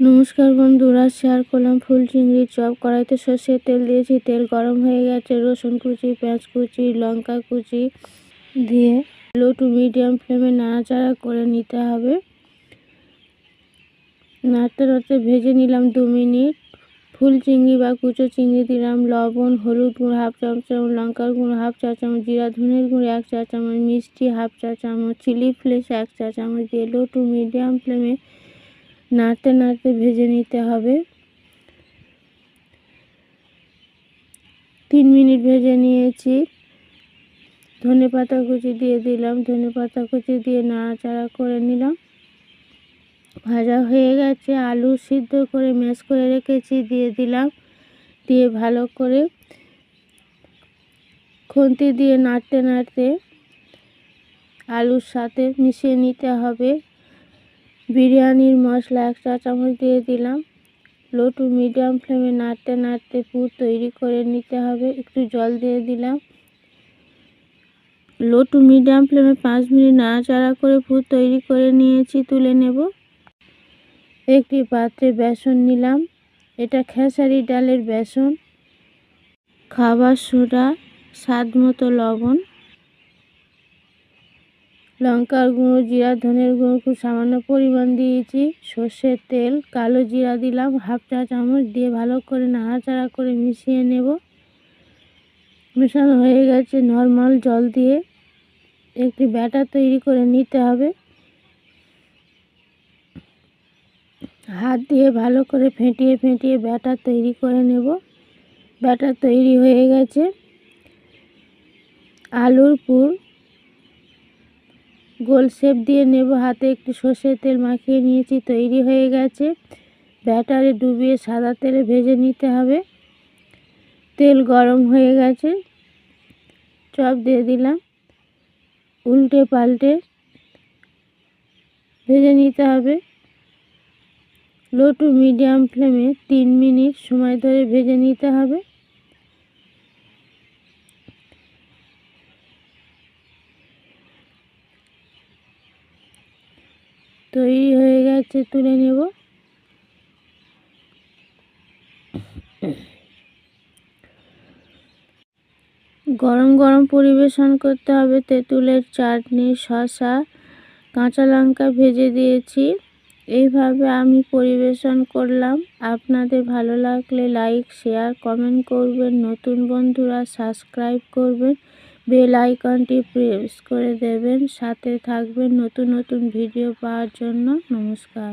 নমস্কার বন্ধুরা শেয়ার করলাম ফুল চিংড়ির চপ। কড়াইতে সর্ষের তেল দিয়েছি, তেল গরম হয়ে গেছে। রসুন কুচি, পেঁয়াজ কুচি, লঙ্কা কুচি দিয়ে লো টু মিডিয়াম ফ্লেমে নাড়াচাড়া করে নিতে হবে। নাড়তে নাড়তে ভেজে নিলাম দু মিনিট। ফুল চিংড়ি বা কুচো চিংড়ি দিলাম, লবণ, হলুদ গুঁড়ো, হাফ চা চামচ লঙ্কার গুঁড়ো, হাফ চা চামচ জিরা, ধনের গুঁড়ো, এক চা চামচ মিষ্টি, হাফ চা চামচ চিলি ফ্লেক্স, এক চা চামচ দিয়ে লো টু মিডিয়াম ফ্লেমে নাড়তে নাড়তে ভেজে নিতে হবে। তিন মিনিট ভেজে নিয়েছি। ধনে পাতা কুচি দিয়ে দিলাম। ধনে পাতা কুচি দিয়ে নাড়াচাড়া করে নিলাম। ভাজা হয়ে গেছে। আলু সিদ্ধ করে ম্যাশ করে রেখেছি। দিয়ে দিলাম। দিয়ে ভালো করে খুন্তি দিয়ে নাড়তে নাড়তে আলুর সাথে মিশিয়ে নিতে হবে। বিরিয়ানির মশলা এক চা চামচ দিয়ে দিলাম। লো টু মিডিয়াম ফ্লেমে নাড়তে নাড়তে পুর তৈরি করে নিতে হবে। একটু জল দিয়ে দিলাম। লো টু মিডিয়াম ফ্লেমে পাঁচ মিনিট নাড়াচাড়া করে পুর তৈরি করে নিয়েছি, তুলে নেব। একটি পাত্রে বেসন নিলাম। এটা খেসারি ডালের বেসন, খাবার সোডা, স্বাদ মতো লবণ। লঙ্কার গুঁড়ো, জিরা, ধনের গুঁড়ো, খুব সামান্য পরিমাণ দিয়েছি। সর্ষের তেল, কালো জিরা দিলাম, হাফ চা চামচ দিয়ে ভালো করে নাড়াচাড়া করে মিশিয়ে নেব। মেশানো হয়ে গেছে নর্মাল জল দিয়ে। একটি ব্যাটার তৈরি করে নিতে হবে। হাত দিয়ে ভালো করে ফেটিয়ে ফেটিয়ে ব্যাটার তৈরি করে নেব। ব্যাটার তৈরি হয়ে গেছে। আলুর পুর গোল শেপ দিয়ে নেব, হাতে একটু সর্ষের তেল মাখিয়ে নিয়েছি, তৈরি হয়ে গেছে। ব্যাটারে ডুবিয়ে সাদা তেলে ভেজে নিতে হবে। তেল গরম হয়ে গেছে। চপ দিয়ে দিলাম। উল্টে পাল্টে ভেজে নিতে হবে। লো টু মিডিয়াম ফ্লেমে তিন মিনিট সময় ধরে ভেজে নিতে হবে। তৈরি হয়ে গেছে, তুলে নেব। গরম গরম পরিবেশন করতে হবে। তেঁতুলের চাটনি, শসা, কাঁচা লঙ্কা ভেজে দিয়েছি। এইভাবে আমি পরিবেশন করলাম। আপনাদের ভালো লাগলে লাইক শেয়ার কমেন্ট করবেন। নতুন বন্ধুরা সাবস্ক্রাইব করবেন। বেল আইকনটি প্রেস করে দেবেন। সাথে থাকবেন নতুন নতুন ভিডিও পাওয়ার জন্য। নমস্কার।